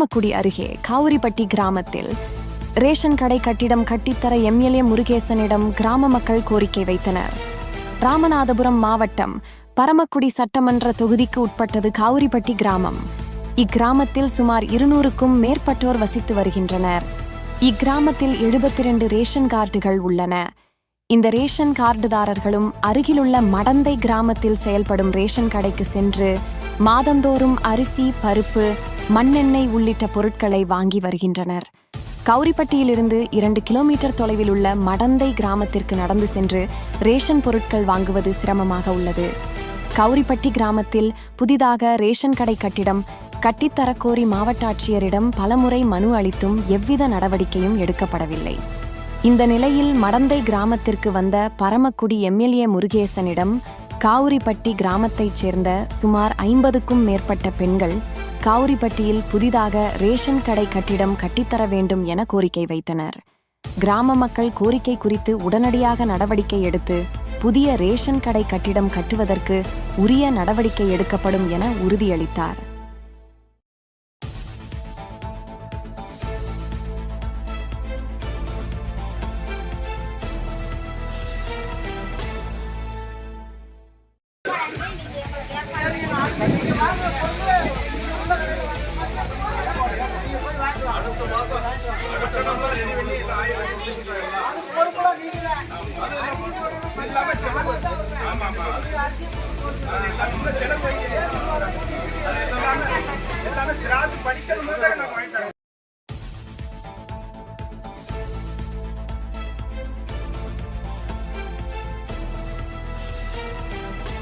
பரமக்குடி அருகே காவிரிப்பட்டி கிராமத்தில் ரேஷன் கடை கட்டிடம் கட்டித்தர எம்எல்ஏ முருகேசனிடம் கிராம மக்கள் கோரிக்கை வைத்தனர். ராமநாதபுரம் மாவட்டம் பரமக்குடி சட்டமன்ற தொகுதிக்கு உட்பட்டது காவிரிப்பட்டி கிராமம். இக்கிராமத்தில் சுமார் இருநூறுக்கும் மேற்பட்டோர் வசித்து வருகின்றனர். இக்கிராமத்தில் எழுபத்தி இரண்டு ரேஷன் கார்டுகள் உள்ளன. இந்த ரேஷன் கார்டுதாரர்களும் அருகிலுள்ள மடந்தை கிராமத்தில் செயல்படும் ரேஷன் கடைக்கு சென்று மாதந்தோறும் அரிசி பருப்பு மண்ணெண்ணெய் உள்ளிட்ட பொருட்களை வாங்கி வருகின்றனர். கௌரிப்பட்டியிலிருந்து இரண்டு கிலோமீட்டர் தொலைவில் உள்ள மடந்தை கிராமத்திற்கு நடந்து சென்று ரேஷன் பொருட்கள் வாங்குவது சிரமமாக உள்ளது. கௌரிப்பட்டி கிராமத்தில் புதிதாக ரேஷன் கடை கட்டிடம் கட்டித்தரக்கோரி மாவட்ட ஆட்சியரிடம் பலமுறை மனு அளித்தும் எவ்வித நடவடிக்கையும் எடுக்கப்படவில்லை. இந்த நிலையில் மடந்தை கிராமத்திற்கு வந்த பரமக்குடி எம்எல்ஏ முருகேசனிடம் காவிரிப்பட்டி கிராமத்தைச் சேர்ந்த சுமார் ஐம்பதுக்கும் மேற்பட்ட பெண்கள் காவிரிப்பட்டியில் புதிதாக ரேஷன் கடை கட்டிடம் கட்டித்தர வேண்டும் என கோரிக்கை வைத்தனர். கிராம மக்கள் கோரிக்கை குறித்து உடனடியாக நடவடிக்கை எடுத்து புதிய ரேஷன் கடை கட்டிடம் கட்டுவதற்கு உரிய நடவடிக்கை எடுக்கப்படும் என உறுதியளித்தார். எல்லாமே திராட்சை படிக்கிறது மாதிரி நான் வாங்கிட்டேன்